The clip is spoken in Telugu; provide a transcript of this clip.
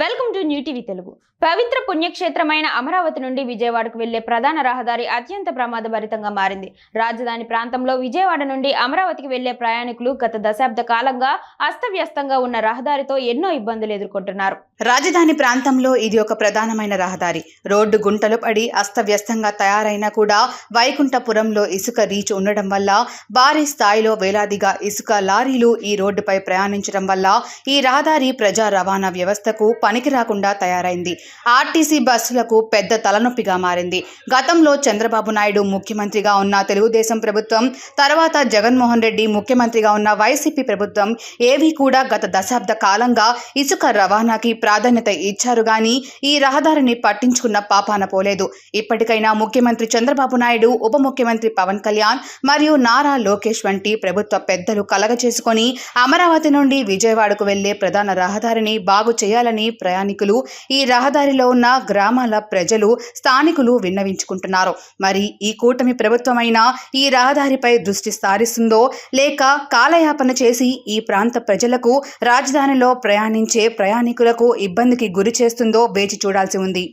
Welcome to new TV Telugu. పవిత్ర పుణ్యక్షేత్రమైన అమరావతి నుండి విజయవాడకు వెళ్ళే ప్రధాన రహదారి అత్యంత ప్రమాదభరితంగా మారింది. రాజధాని ప్రాంతంలో విజయవాడ నుండి అమరావతికి వెళ్ళే ప్రయాణికులు గత దశాబ్ద కాలంగా అస్తవ్యస్తంగా ఉన్న రహదారితో ఎన్నో ఇబ్బందులు ఎదుర్కొంటున్నారు. రాజధాని ప్రాంతంలో ఇది ఒక ప్రధానమైన రహదారి. రోడ్డు గుంటలు పడి అస్తవ్యస్తంగా తయారైనా కూడా వైకుంఠపురంలో ఇసుక రీచ్ ఉండడం వల్ల భారీ స్థాయిలో వేలాదిగా ఇసుక లారీలు ఈ రోడ్డుపై ప్రయాణించడం వల్ల ఈ రహదారి ప్రజా రవాణా వ్యవస్థకు పనికి రాకుండా తయారైంది. ఆర్టీసీ బస్సులకు పెద్ద తలనొప్పిగా మారింది. గతంలో చంద్రబాబు నాయుడు ముఖ్యమంత్రిగా ఉన్న తెలుగుదేశం ప్రభుత్వం తర్వాత జగన్మోహన్ రెడ్డి ముఖ్యమంత్రిగా ఉన్న వైసీపీ ప్రభుత్వం ఏవి కూడా గత దశాబ్ద కాలంగా ఇసుక రవాణాకి ప్రాధాన్యత ఇచ్చారు గాని ఈ రహదారిని పట్టించుకున్న పాపాన పోలేదు. ఇప్పటికైనా ముఖ్యమంత్రి చంద్రబాబు నాయుడు ఉప ముఖ్యమంత్రి పవన్ కళ్యాణ్ మరియు నారా లోకేష్ వంటి ప్రభుత్వ పెద్దలు కలగ చేసుకొని అమరావతి నుండి విజయవాడకు వెళ్ళే ప్రధాన రహదారిని బాగు చేయాలని ప్రయాణికులు ఈ రహదారిలో ఉన్న గ్రామాల ప్రజలు స్థానికులు విన్నవించుకుంటున్నారు. మరి ఈ కూటమి ప్రభుత్వమైన ఈ రహదారిపై దృష్టి సారిస్తుందో లేక కాలయాపన చేసి ఈ ప్రాంత ప్రజలకు రాజధానిలో ప్రయాణించే ప్రయాణికులకు ఇబ్బందికి గురి చేస్తుందో వేచి చూడాల్సి ఉంది.